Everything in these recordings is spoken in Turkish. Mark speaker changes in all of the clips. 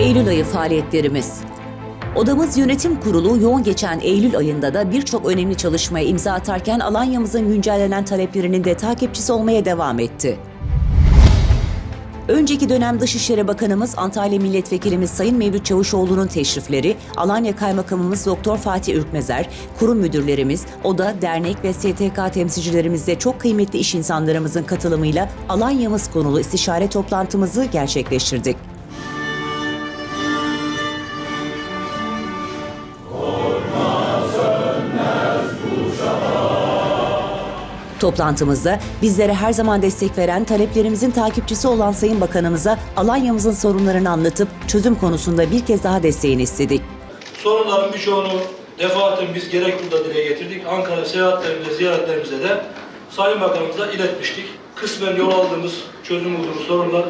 Speaker 1: Eylül ayı faaliyetlerimiz. Odamız Yönetim Kurulu yoğun geçen Eylül ayında da birçok önemli çalışmaya imza atarken Alanya'mızın güncellenen taleplerinin de takipçisi olmaya devam etti. Önceki dönem Dışişleri Bakanımız Antalya Milletvekilimiz Sayın Mevlüt Çavuşoğlu'nun teşrifleri, Alanya Kaymakamımız Doktor Fatih Ürkmezer, kurum müdürlerimiz, oda, dernek ve STK temsilcilerimizle çok kıymetli iş insanlarımızın katılımıyla Alanya'mız konulu istişare toplantımızı gerçekleştirdik. Toplantımızda bizlere her zaman destek veren, taleplerimizin takipçisi olan Sayın Bakanımıza Alanya'mızın sorunlarını anlatıp çözüm konusunda bir kez daha desteğini istedik.
Speaker 2: Sorunların birçoğunu defaten biz gerek burada dile getirdik. Ankara seyahatlerimizde, ziyaretlerimizde de Sayın Bakanımıza iletmiştik. Kısmen yol aldığımız, çözüm bulduğumuz sorunlar,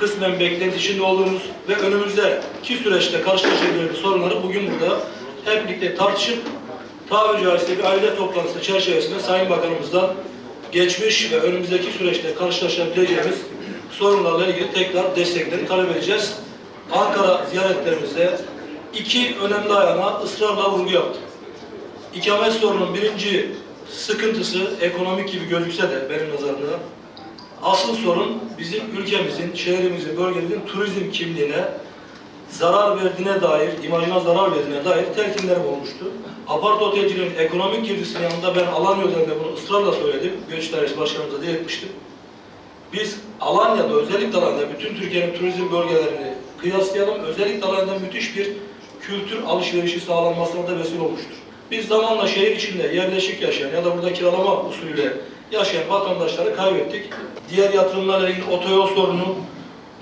Speaker 2: kısmen beklenti içinde olduğumuz ve önümüzdeki süreçte karşılaşacağımız sorunları bugün burada hep birlikte tartışıp tabiri caizse bir aile toplantısı çerçevesinde Sayın Bakanımızdan geçmiş ve önümüzdeki süreçte karşılaşabileceğimiz sorunlarla ilgili tekrar desteklerini talep edeceğiz. Ankara ziyaretlerimizde iki önemli ayağına ısrarla vurgu yaptım. İkamet sorunun birinci sıkıntısı ekonomik gibi gözükse de benim nazarımda asıl sorun bizim ülkemizin, şehrimizin, bölgemizin turizm kimliğine zarar verdiğine dair, imajına zarar verdiğine dair telkinlerim olmuştu. Apart otelciliğin ekonomik girdisinin yanında ben Alanya özelinde bunu ısrarla söyledim. Göç Dairesi Başkanımıza dile etmiştim. Biz Alanya'da, özellikle Alanya'da bütün Türkiye'nin turizm bölgelerini kıyaslayalım. Özellikle Alanya'da müthiş bir kültür alışverişi sağlanmasına da vesile olmuştur. Biz zamanla şehir içinde yerleşik yaşayan ya da burada kiralama usulüyle yaşayan vatandaşları kaybettik. Diğer yatırımlarla ilgili otoyol sorunu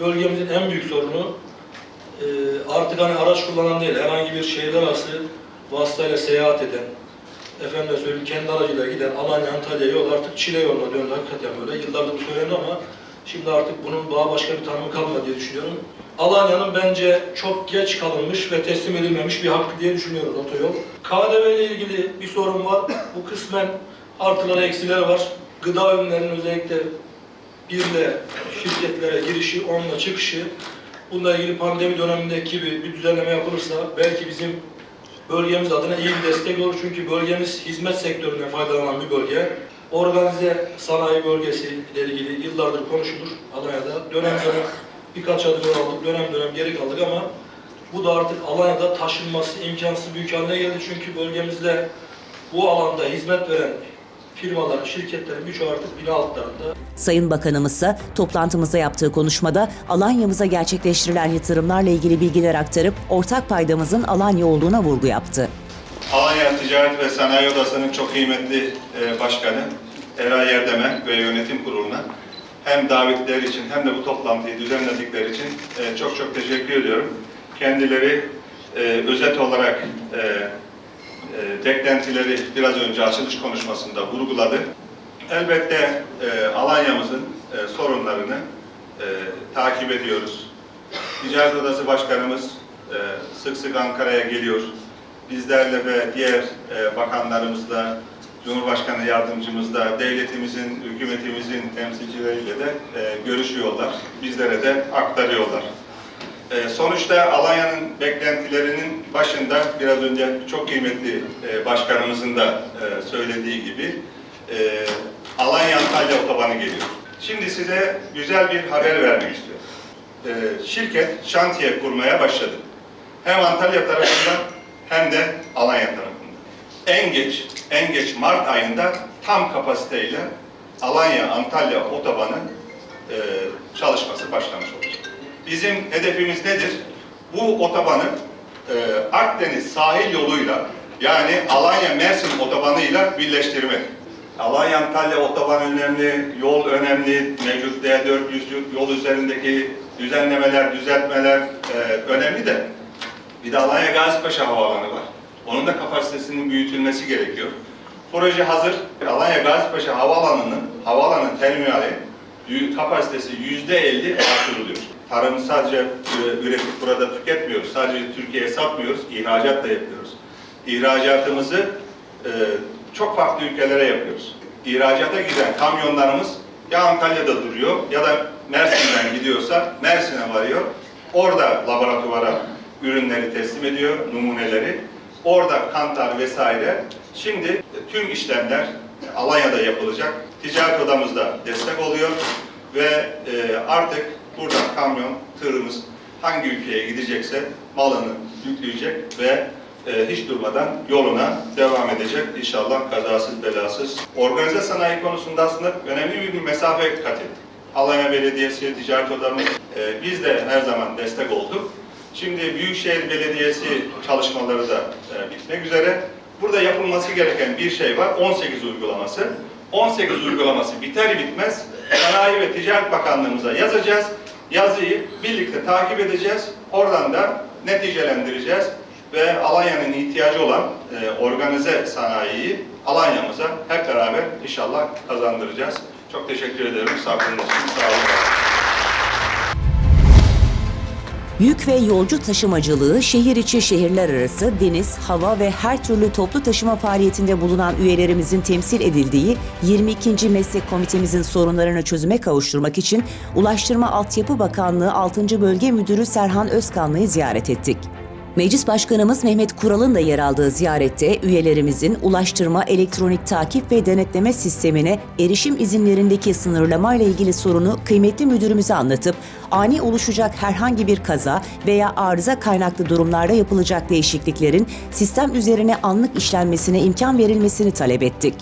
Speaker 2: bölgemizin en büyük sorunu. Ee, artık hani araç kullanan değil, herhangi bir şehirler arası vasıtayla seyahat eden, efendim söyleyeyim kendi aracıyla giden Alanya Antalya yol artık Çile yoluna döndü hakikaten böyle. Yıllardır bu söylendi ama şimdi artık bunun daha başka bir tanımı kalmadı diye düşünüyorum. Alanya'nın bence çok geç kalınmış ve teslim edilmemiş bir hakkı diye düşünüyoruz otoyol. KDV ile ilgili bir sorun var. Bu kısmen artıları eksileri var. Gıda ürünlerinin özellikle birle şirketlere girişi, onunla çıkışı, bununla ilgili pandemi dönemindeki gibi bir düzenleme yapılırsa belki bizim bölgemiz adına iyi bir destek olur. Çünkü bölgemiz hizmet sektöründen faydalanan bir bölge. Organize sanayi bölgesi ile ilgili yıllardır konuşulur Alanya'da. Dönem dönem birkaç adım aldık, dönem dönem geri kaldık ama bu da artık Alanya'da taşınması imkansız büyük haline geldi. Çünkü bölgemizde bu alanda hizmet veren firmaların, şirketlerin birçoğu artık bina altlarında.
Speaker 1: Sayın Bakanımız ise toplantımızda yaptığı konuşmada Alanya'mıza gerçekleştirilen yatırımlarla ilgili bilgiler aktarıp ortak paydamızın Alanya olduğuna vurgu yaptı.
Speaker 3: Alanya Ticaret ve Sanayi Odası'nın çok kıymetli e, başkanı Eray Erdem'e ve yönetim kuruluna hem davetler için hem de bu toplantıyı düzenledikleri için e, çok çok teşekkür ediyorum. Kendileri e, özet olarak e, beklentileri biraz önce açılış konuşmasında vurguladı. Elbette e, Alanya'mızın e, sorunlarını e, takip ediyoruz. Ticaret Odası Başkanımız e, sık sık Ankara'ya geliyor. Bizlerle ve diğer e, bakanlarımızla, Cumhurbaşkanı yardımcımızla, devletimizin, hükümetimizin temsilcileriyle de e, görüşüyorlar. Bizlere de aktarıyorlar. E, sonuçta Alanya'nın beklentilerinin başında biraz önce çok kıymetli e, başkanımızın da e, söylediği gibi e, Alanya-Antalya otobanı geliyor. Şimdi size güzel bir haber vermek istiyorum. E, şirket şantiye kurmaya başladı. Hem Antalya tarafından hem de Alanya tarafından. En geç, en geç Mart ayında tam kapasiteyle Alanya-Antalya otobanı e, çalışması başlamış olacak. Bizim hedefimiz nedir? Bu otobanı e, Akdeniz sahil yoluyla yani Alanya-Mersin otobanıyla birleştirmek. Alanya-Antalya otoban önemli, yol önemli, mevcut D400 yol üzerindeki düzenlemeler, düzeltmeler e, önemli de bir de Alanya Gazipaşa Havaalanı var. Onun da kapasitesinin büyütülmesi gerekiyor. Proje hazır. Alanya Gazipaşa Havaalanı'nın havaalanı terminali kapasitesi yüzde elli artırılıyor. Tarımı sadece e, üretip burada tüketmiyoruz. Sadece Türkiye'ye satmıyoruz, ihracat da yapıyoruz. İhracatımızı e, çok farklı ülkelere yapıyoruz. İhracata giden kamyonlarımız ya Antalya'da duruyor ya da Mersin'den gidiyorsa Mersin'e varıyor. Orada laboratuvara ürünleri teslim ediyor, numuneleri. Orada kantar vesaire. Şimdi tüm işlemler Alanya'da yapılacak. Ticaret odamızda destek oluyor ve e, artık buradan kamyon, tırımız hangi ülkeye gidecekse malını yükleyecek ve e, hiç durmadan yoluna devam edecek inşallah kazasız belasız. Organize sanayi konusunda aslında önemli bir mesafe kat ettik. Alanya Belediyesi, Ticaret Odamız, e, biz de her zaman destek olduk. Şimdi Büyükşehir Belediyesi çalışmaları da e, bitmek üzere. Burada yapılması gereken bir şey var, 18 uygulaması. 18 uygulaması biter bitmez Sanayi ve Ticaret Bakanlığımıza yazacağız. Yazıyı birlikte takip edeceğiz. Oradan da neticelendireceğiz ve Alanya'nın ihtiyacı olan e, organize sanayiyi Alanya'mıza hep beraber inşallah kazandıracağız. Çok teşekkür ederim sabrınız için. Sağ olun.
Speaker 1: Yük ve yolcu taşımacılığı, şehir içi şehirler arası, deniz, hava ve her türlü toplu taşıma faaliyetinde bulunan üyelerimizin temsil edildiği 22. Meslek Komitemizin sorunlarını çözüme kavuşturmak için Ulaştırma Altyapı Bakanlığı 6. Bölge Müdürü Serhan Özkanlı'yı ziyaret ettik. Meclis Başkanımız Mehmet Kural'ın da yer aldığı ziyarette üyelerimizin ulaştırma, elektronik takip ve denetleme sistemine erişim izinlerindeki sınırlamayla ilgili sorunu kıymetli müdürümüze anlatıp ani oluşacak herhangi bir kaza veya arıza kaynaklı durumlarda yapılacak değişikliklerin sistem üzerine anlık işlenmesine imkan verilmesini talep ettik.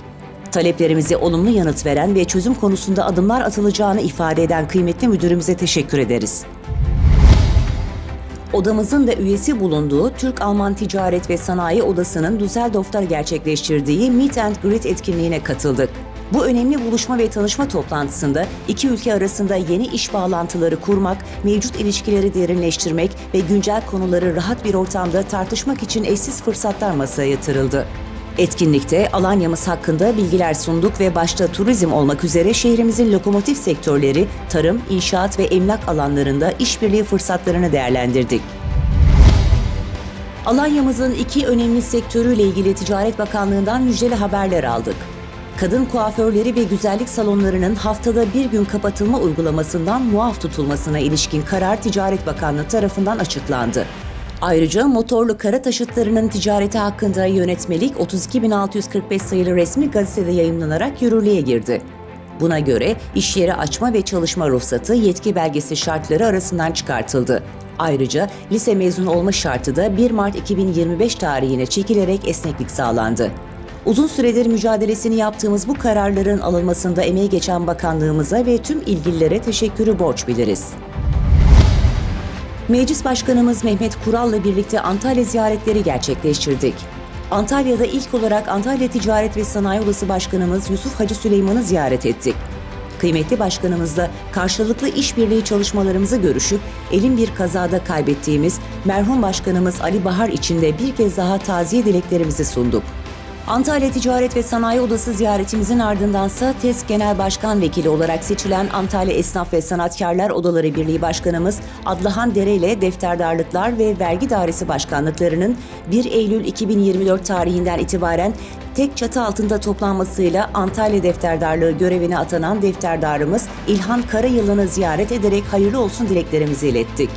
Speaker 1: Taleplerimize olumlu yanıt veren ve çözüm konusunda adımlar atılacağını ifade eden kıymetli müdürümüze teşekkür ederiz. Odamızın da üyesi bulunduğu Türk-Alman Ticaret ve Sanayi Odası'nın Düsseldorf'ta gerçekleştirdiği Meet and Greet etkinliğine katıldık. Bu önemli buluşma ve tanışma toplantısında iki ülke arasında yeni iş bağlantıları kurmak, mevcut ilişkileri derinleştirmek ve güncel konuları rahat bir ortamda tartışmak için eşsiz fırsatlar masaya yatırıldı. Etkinlikte Alanya'mız hakkında bilgiler sunduk ve başta turizm olmak üzere şehrimizin lokomotif sektörleri, tarım, inşaat ve emlak alanlarında işbirliği fırsatlarını değerlendirdik. Alanya'mızın iki önemli sektörüyle ilgili Ticaret Bakanlığı'ndan müjdeli haberler aldık. Kadın kuaförleri ve güzellik salonlarının haftada bir gün kapatılma uygulamasından muaf tutulmasına ilişkin karar Ticaret Bakanlığı tarafından açıklandı. Ayrıca motorlu kara taşıtlarının ticareti hakkında yönetmelik 32.645 sayılı resmi gazetede yayımlanarak yürürlüğe girdi. Buna göre iş yeri açma ve çalışma ruhsatı yetki belgesi şartları arasından çıkartıldı. Ayrıca lise mezunu olma şartı da 1 Mart 2025 tarihine çekilerek esneklik sağlandı. Uzun süredir mücadelesini yaptığımız bu kararların alınmasında emeği geçen bakanlığımıza ve tüm ilgililere teşekkürü borç biliriz. Meclis Başkanımız Mehmet Kural'la birlikte Antalya ziyaretleri gerçekleştirdik. Antalya'da ilk olarak Antalya Ticaret ve Sanayi Odası Başkanımız Yusuf Hacı Süleyman'ı ziyaret ettik. Kıymetli başkanımızla karşılıklı işbirliği çalışmalarımızı görüşüp elin bir kazada kaybettiğimiz merhum başkanımız Ali Bahar için de bir kez daha taziye dileklerimizi sunduk. Antalya Ticaret ve Sanayi Odası ziyaretimizin ardındansa TES Genel Başkan Vekili olarak seçilen Antalya Esnaf ve Sanatkarlar Odaları Birliği Başkanımız Adlahan Dere ile Defterdarlıklar ve Vergi Dairesi Başkanlıklarının 1 Eylül 2024 tarihinden itibaren tek çatı altında toplanmasıyla Antalya Defterdarlığı görevine atanan defterdarımız İlhan Karayılan'ı ziyaret ederek hayırlı olsun dileklerimizi ilettik.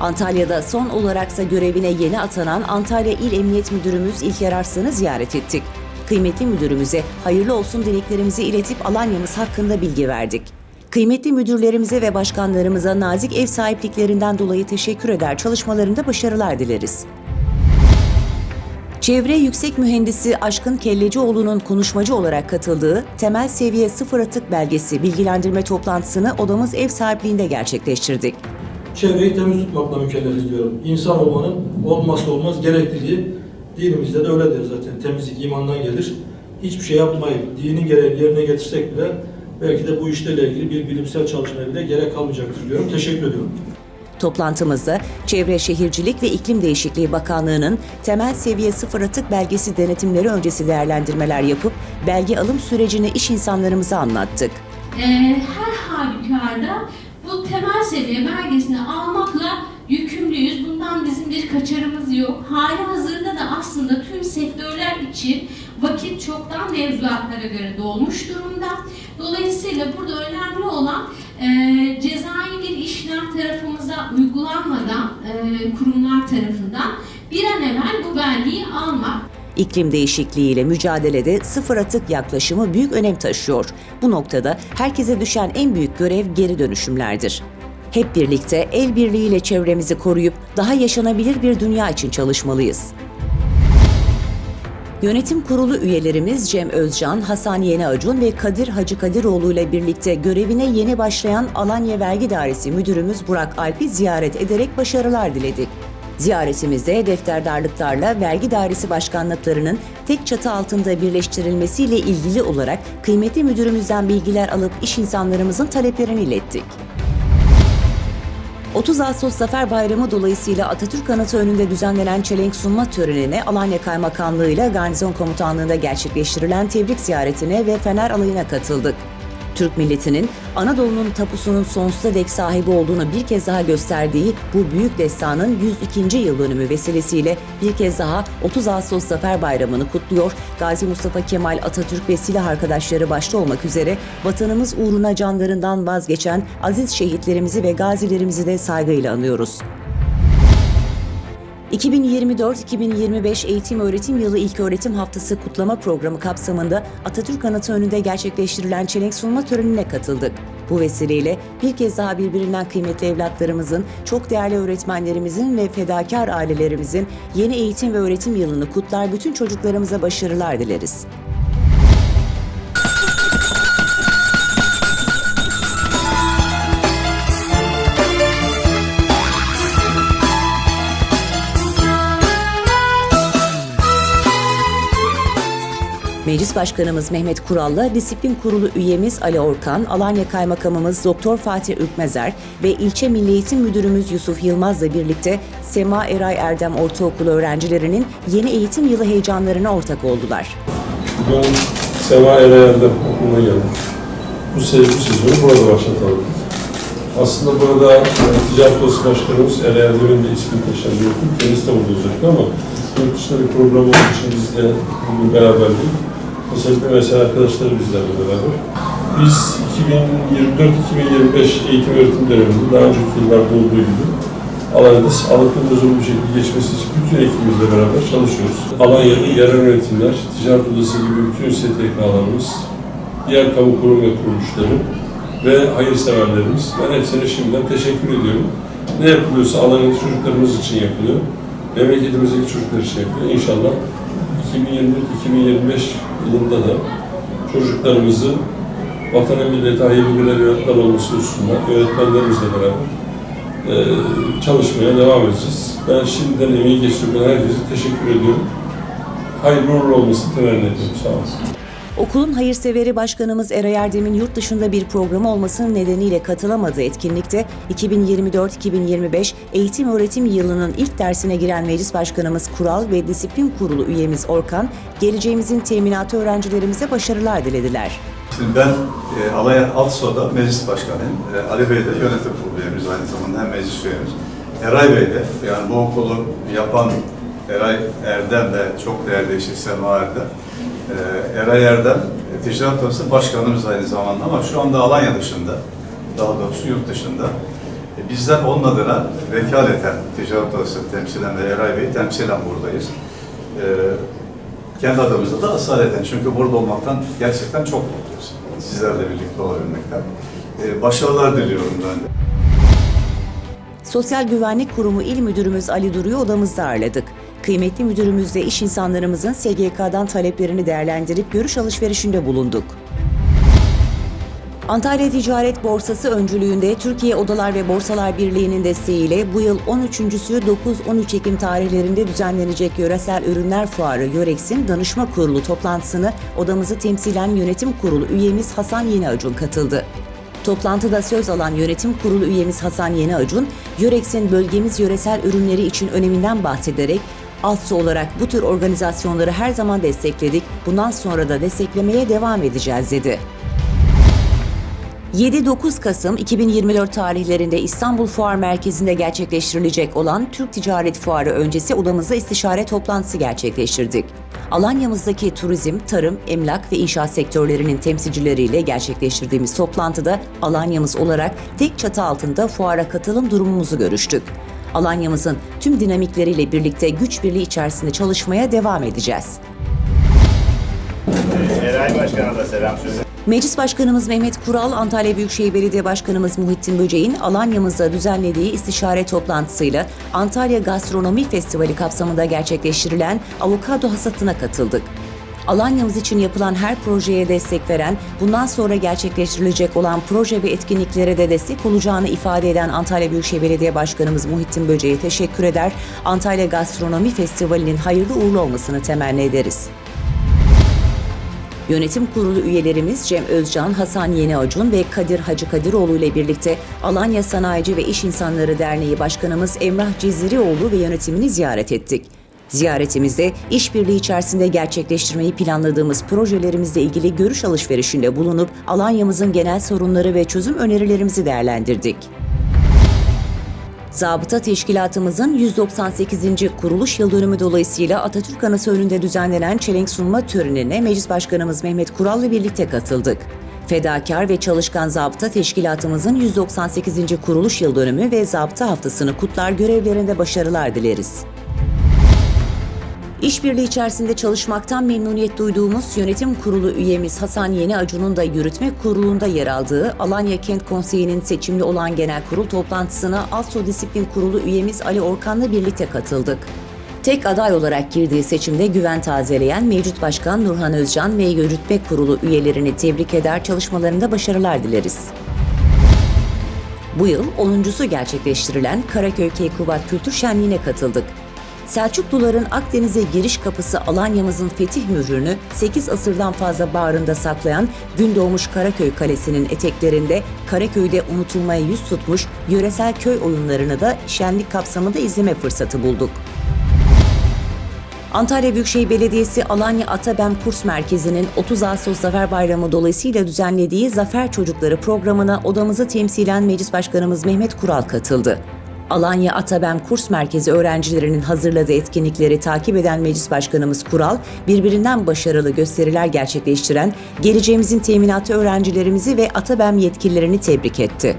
Speaker 1: Antalya'da son olaraksa görevine yeni atanan Antalya İl Emniyet Müdürümüz İlker Arslan'ı ziyaret ettik. Kıymetli müdürümüze hayırlı olsun dileklerimizi iletip Alanya'mız hakkında bilgi verdik. Kıymetli müdürlerimize ve başkanlarımıza nazik ev sahipliklerinden dolayı teşekkür eder çalışmalarında başarılar dileriz. Çevre Yüksek Mühendisi Aşkın Kellecioğlu'nun konuşmacı olarak katıldığı temel seviye sıfır atık belgesi bilgilendirme toplantısını odamız ev sahipliğinde gerçekleştirdik.
Speaker 2: Çevreyi temiz tutmakla mükellefiz diyorum. İnsan olmanın olmazsa olmaz gerekliliği dinimizde de öyledir zaten. Temizlik imandan gelir. Hiçbir şey yapmayıp dinin gereğini yerine getirsek bile belki de bu işlerle ilgili bir bilimsel çalışmaya bile gerek kalmayacaktır diyorum. Teşekkür ediyorum.
Speaker 1: Toplantımızda Çevre Şehircilik ve İklim Değişikliği Bakanlığı'nın temel seviye sıfır atık belgesi denetimleri öncesi değerlendirmeler yapıp belge alım sürecini iş insanlarımıza anlattık.
Speaker 4: Ee, her halükarda bu temel seviye belgesini almakla yükümlüyüz. Bundan bizim bir kaçarımız yok. Hali hazırda da aslında tüm sektörler için vakit çoktan mevzuatlara göre dolmuş durumda. Dolayısıyla burada önemli olan e, cezai bir işlem tarafımıza uygulanmadan e, kurumlar tarafından bir an evvel bu belgeyi almak
Speaker 1: İklim değişikliğiyle mücadelede sıfır atık yaklaşımı büyük önem taşıyor. Bu noktada herkese düşen en büyük görev geri dönüşümlerdir. Hep birlikte el birliğiyle çevremizi koruyup daha yaşanabilir bir dünya için çalışmalıyız. Yönetim kurulu üyelerimiz Cem Özcan, Hasan Yeni Acun ve Kadir Hacı Kadiroğlu ile birlikte görevine yeni başlayan Alanya Vergi Dairesi Müdürümüz Burak Alp'i ziyaret ederek başarılar diledik. Ziyaretimizde defterdarlıklarla vergi dairesi başkanlıklarının tek çatı altında birleştirilmesiyle ilgili olarak kıymetli müdürümüzden bilgiler alıp iş insanlarımızın taleplerini ilettik. 30 Ağustos Zafer Bayramı dolayısıyla Atatürk Anıtı önünde düzenlenen çelenk sunma törenine Alanya Kaymakamlığı ile Garnizon Komutanlığı'nda gerçekleştirilen tebrik ziyaretine ve fener alayına katıldık. Türk milletinin Anadolu'nun tapusunun sonsuza dek sahibi olduğunu bir kez daha gösterdiği bu büyük destanın 102. yıl dönümü vesilesiyle bir kez daha 30 Ağustos Zafer Bayramı'nı kutluyor. Gazi Mustafa Kemal Atatürk ve silah arkadaşları başta olmak üzere vatanımız uğruna canlarından vazgeçen aziz şehitlerimizi ve gazilerimizi de saygıyla anıyoruz. 2024-2025 Eğitim Öğretim Yılı İlköğretim Haftası kutlama programı kapsamında Atatürk Anıtı önünde gerçekleştirilen çelenk sunma törenine katıldık. Bu vesileyle bir kez daha birbirinden kıymetli evlatlarımızın, çok değerli öğretmenlerimizin ve fedakar ailelerimizin yeni eğitim ve öğretim yılını kutlar bütün çocuklarımıza başarılar dileriz. Başkanımız Mehmet Kural'la Disiplin Kurulu üyemiz Ali Orkan, Alanya Kaymakamımız Doktor Fatih Ürkmezer ve İlçe Milli Eğitim Müdürümüz Yusuf Yılmaz'la birlikte Sema Eray Erdem Ortaokulu öğrencilerinin yeni eğitim yılı heyecanlarına ortak oldular.
Speaker 5: Bugün Sema Ereğen'de okuluna geldik. Bu sevgi sezonu burada başlatalım. Aslında burada e, Ticaret Odası Başkanımız Ereğen'in de ismini taşıyan Kendisi de burada olacaktı ama yurt dışında bir program olduğu için biz de bugün beraberdik. Özellikle mesela arkadaşları bizlerle beraber. Biz 2024-2025 eğitim öğretim döneminde daha önceki yıllarda olduğu gibi Alanya'da sağlıklı ve huzurlu bir şekilde geçmesi için bütün ekibimizle beraber çalışıyoruz. Alanya'nın yerel yönetimler, ticaret odası gibi bütün STK'larımız, diğer kamu kurum ve kuruluşları ve hayırseverlerimiz. Ben hepsine şimdiden teşekkür ediyorum. Ne yapılıyorsa Alanya'da çocuklarımız için yapılıyor. Memleketimizdeki çocuklar için yapılıyor. İnşallah 2024-2025 yılında da çocuklarımızı vatana millete hayırlı birer evlatlar olması hususunda öğretmenlerimizle beraber e, çalışmaya devam edeceğiz. Ben şimdiden emeği geçirdiğim herkese teşekkür ediyorum. Hayırlı uğurlu olmasını temenni ediyorum. Sağ olun.
Speaker 1: Okulun hayırseveri başkanımız Eray Erdem'in yurt dışında bir programı olmasının nedeniyle katılamadığı etkinlikte 2024-2025 eğitim öğretim yılının ilk dersine giren meclis başkanımız Kural ve disiplin kurulu üyemiz Orkan, geleceğimizin teminatı öğrencilerimize başarılar dilediler.
Speaker 6: Şimdi ben e, Alanya Altso'da meclis başkanıyım. E, Ali Bey de yönetim kurulu üyemiz aynı zamanda hem meclis üyemiz. Eray Bey de yani bu okulu yapan Eray Erdem de çok değerli eşi Sema Erdem. E, Eray Erdem e, Ticaret Odası başkanımız aynı zamanda ama şu anda Alanya dışında, daha doğrusu yurt dışında. E, bizler onun adına vekaleten Ticaret Odası temsilen ve Eray Bey temsilen buradayız. E, kendi adımızda da asaleten. Çünkü burada olmaktan gerçekten çok mutluyuz. Sizlerle birlikte olabilmekten. Ee, başarılar diliyorum ben de.
Speaker 1: Sosyal Güvenlik Kurumu İl Müdürümüz Ali Duru'yu odamızda ağırladık. Kıymetli müdürümüzle iş insanlarımızın SGK'dan taleplerini değerlendirip görüş alışverişinde bulunduk. Antalya Ticaret Borsası öncülüğünde Türkiye Odalar ve Borsalar Birliği'nin desteğiyle bu yıl 13.sü 9-13 Ekim tarihlerinde düzenlenecek Yöresel Ürünler Fuarı Yörex'in danışma kurulu toplantısını odamızı temsilen yönetim kurulu üyemiz Hasan Yeni Acun katıldı. Toplantıda söz alan yönetim kurulu üyemiz Hasan Yeni Acun, Yörex'in bölgemiz yöresel ürünleri için öneminden bahsederek Altsı olarak bu tür organizasyonları her zaman destekledik, bundan sonra da desteklemeye devam edeceğiz dedi. 7-9 Kasım 2024 tarihlerinde İstanbul Fuar Merkezi'nde gerçekleştirilecek olan Türk Ticaret Fuarı öncesi odamızda istişare toplantısı gerçekleştirdik. Alanya'mızdaki turizm, tarım, emlak ve inşaat sektörlerinin temsilcileriyle gerçekleştirdiğimiz toplantıda Alanya'mız olarak tek çatı altında fuara katılım durumumuzu görüştük. Alanya'mızın tüm dinamikleriyle birlikte güç birliği içerisinde çalışmaya devam edeceğiz.
Speaker 7: Eray Başkan'a da selam söyle.
Speaker 1: Meclis Başkanımız Mehmet Kural, Antalya Büyükşehir Belediye Başkanımız Muhittin Böceğin Alanya'mızda düzenlediği istişare toplantısıyla Antalya Gastronomi Festivali kapsamında gerçekleştirilen avokado hasatına katıldık. Alanya'mız için yapılan her projeye destek veren, bundan sonra gerçekleştirilecek olan proje ve etkinliklere de destek olacağını ifade eden Antalya Büyükşehir Belediye Başkanımız Muhittin Böceğe teşekkür eder, Antalya Gastronomi Festivali'nin hayırlı uğurlu olmasını temenni ederiz. Yönetim kurulu üyelerimiz Cem Özcan, Hasan Yeni Acun ve Kadir Hacı Kadiroğlu ile birlikte Alanya Sanayici ve İş İnsanları Derneği Başkanımız Emrah Cizirioğlu ve yönetimini ziyaret ettik. Ziyaretimizde işbirliği içerisinde gerçekleştirmeyi planladığımız projelerimizle ilgili görüş alışverişinde bulunup Alanya'mızın genel sorunları ve çözüm önerilerimizi değerlendirdik. Zabıta Teşkilatımızın 198. kuruluş yıl dönümü dolayısıyla Atatürk Anısı önünde düzenlenen çelenk sunma törenine Meclis Başkanımız Mehmet Kural'la birlikte katıldık. Fedakar ve çalışkan Zabıta Teşkilatımızın 198. kuruluş yıl dönümü ve Zabıta haftasını kutlar görevlerinde başarılar dileriz. İşbirliği içerisinde çalışmaktan memnuniyet duyduğumuz yönetim kurulu üyemiz Hasan Yeni Acun'un da yürütme kurulunda yer aldığı Alanya Kent Konseyi'nin seçimli olan genel kurul toplantısına Also Disiplin Kurulu üyemiz Ali Orkan'la birlikte katıldık. Tek aday olarak girdiği seçimde güven tazeleyen mevcut başkan Nurhan Özcan ve yürütme kurulu üyelerini tebrik eder çalışmalarında başarılar dileriz. Bu yıl 10.sü gerçekleştirilen Karaköy Keykubat Kültür Şenliği'ne katıldık. Selçukluların Akdeniz'e giriş kapısı Alanya'mızın fetih mührünü 8 asırdan fazla bağrında saklayan Gündoğmuş Karaköy Kalesi'nin eteklerinde Karaköy'de unutulmaya yüz tutmuş yöresel köy oyunlarını da şenlik kapsamında izleme fırsatı bulduk. Antalya Büyükşehir Belediyesi Alanya Atabem Kurs Merkezi'nin 30 Ağustos Zafer Bayramı dolayısıyla düzenlediği Zafer Çocukları programına odamızı temsilen Meclis Başkanımız Mehmet Kural katıldı. Alanya Atabem Kurs Merkezi öğrencilerinin hazırladığı etkinlikleri takip eden Meclis Başkanımız Kural, birbirinden başarılı gösteriler gerçekleştiren geleceğimizin teminatı öğrencilerimizi ve Atabem yetkililerini tebrik etti.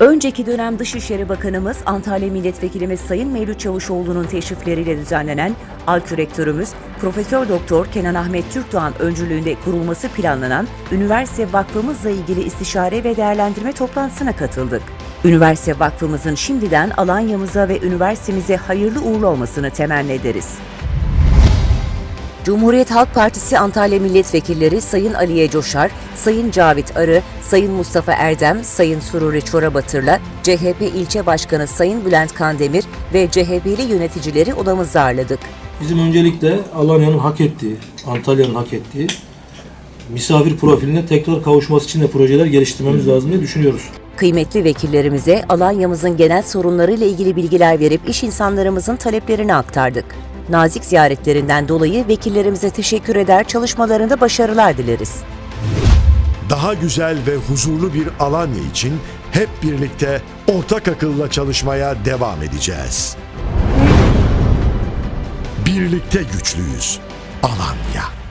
Speaker 1: Önceki dönem Dışişleri Bakanımız Antalya Milletvekilimiz Sayın Mevlüt Çavuşoğlu'nun teşrifleriyle düzenlenen ALKÜ Rektörümüz Profesör Doktor Kenan Ahmet Türkdoğan öncülüğünde kurulması planlanan Üniversite Vakfımızla ilgili istişare ve değerlendirme toplantısına katıldık. Üniversite Vakfımızın şimdiden Alanya'mıza ve üniversitemize hayırlı uğurlu olmasını temenni ederiz. Cumhuriyet Halk Partisi Antalya Milletvekilleri Sayın Aliye Coşar, Sayın Cavit Arı, Sayın Mustafa Erdem, Sayın Sururi Çorabatır'la CHP ilçe başkanı Sayın Bülent Kandemir ve CHP'li yöneticileri odamızda ağırladık.
Speaker 2: Bizim öncelikle Alanya'nın hak ettiği, Antalya'nın hak ettiği misafir profiline tekrar kavuşması için de projeler geliştirmemiz lazım diye düşünüyoruz.
Speaker 1: Kıymetli vekillerimize Alanya'mızın genel sorunlarıyla ilgili bilgiler verip iş insanlarımızın taleplerini aktardık. Nazik ziyaretlerinden dolayı vekillerimize teşekkür eder, çalışmalarında başarılar dileriz.
Speaker 8: Daha güzel ve huzurlu bir Alanya için hep birlikte ortak akılla çalışmaya devam edeceğiz. Birlikte güçlüyüz. Alanya.